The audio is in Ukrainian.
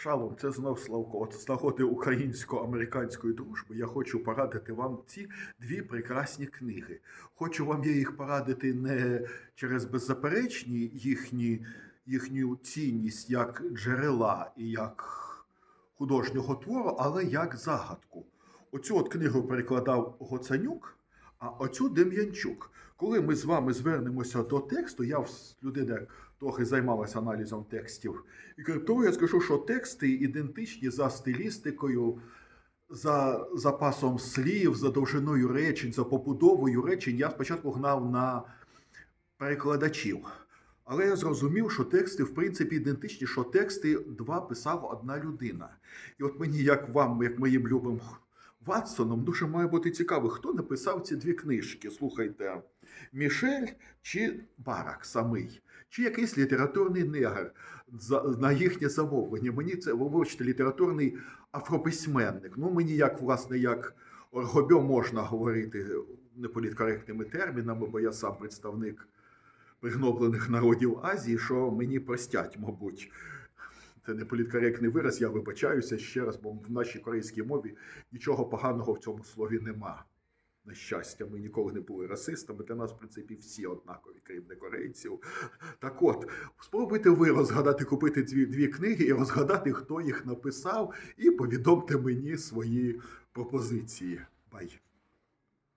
Шалом, це знов Славко. От з нагоди українсько-американської дружби я хочу порадити вам ці дві прекрасні книги. Хочу вам я їх порадити не через беззаперечні їхні, їхню цінність як джерела і як художнього твору, але як загадку. Оцю от книгу перекладав Гоцанюк, а оцю Дем'янчук. Коли ми з вами звернемося до тексту, я людина трохи займалася аналізом текстів і криптовою, я скажу, що тексти ідентичні за стилістикою, за запасом слів, за довжиною речень, за побудовою речень. Я спочатку гнав на перекладачів. Але я зрозумів, що тексти, в принципі, ідентичні, що тексти два писала одна людина. І от мені, як вам, як моїм любим Ватсоном, дуже має бути цікаво, хто написав ці дві книжки. Слухайте, Мішель чи Барак самий, чи якийсь літературний негр на їхнє замовлення. Мені це, вибачте, літературний афрописьменник. Ну, мені як, власне, як Оргобьо можна говорити неполіткоректними термінами, бо я сам представник пригноблених народів Азії, що мені простять, мабуть. Це не політкоректний вираз, я вибачаюся ще раз, бо в нашій корейській мові нічого поганого в цьому слові нема. На щастя, ми ніколи не були расистами. Для нас, в принципі, всі однакові, крім некорейців. Так от, спробуйте ви розгадати, купити дві, дві книги і розгадати, хто їх написав, і повідомте мені свої пропозиції. Бай.